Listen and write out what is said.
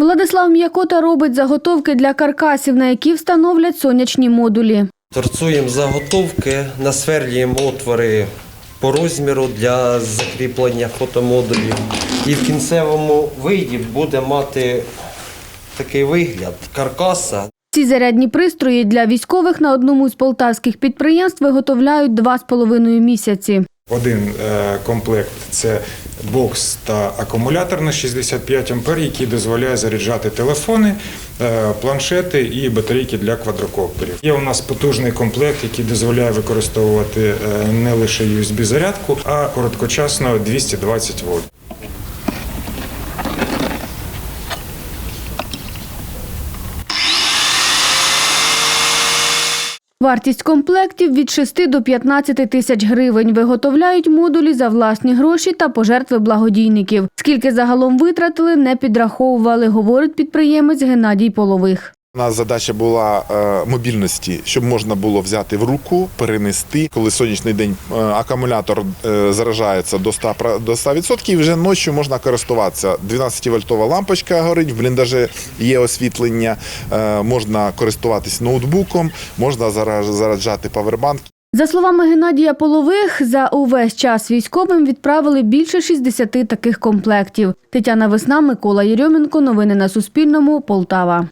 Владислав М'якота робить заготовки для каркасів, на які встановлять сонячні модулі. Торцуємо заготовки, насверлюємо отвори по розміру для закріплення фотомодулів. І в кінцевому виді буде мати такий вигляд каркаса. Ці зарядні пристрої для військових на одному з полтавських підприємств виготовляють два з половиною місяці. Один е, комплект це бокс та акумулятор на 65 ампер, який дозволяє заряджати телефони, е, планшети і батарейки для квадрокоптерів. Є у нас потужний комплект, який дозволяє використовувати е, не лише USB-зарядку, а короткочасно 220 вольт. Вартість комплектів від 6 до 15 тисяч гривень. Виготовляють модулі за власні гроші та пожертви благодійників. Скільки загалом витратили, не підраховували, говорить підприємець Геннадій Полових. У нас задача була е, мобільності, щоб можна було взяти в руку, перенести. Коли сонячний день е, акумулятор е, заражається до 100%, про- до 100% і вже ночі можна користуватися. 12-вольтова лампочка горить, в бліндажі є освітлення, можна користуватись ноутбуком, можна зараж- заряджати павербанк. За словами Геннадія Полових, за увесь час військовим відправили більше 60 таких комплектів. Тетяна Весна, Микола Єрьоменко. Новини на Суспільному. Полтава.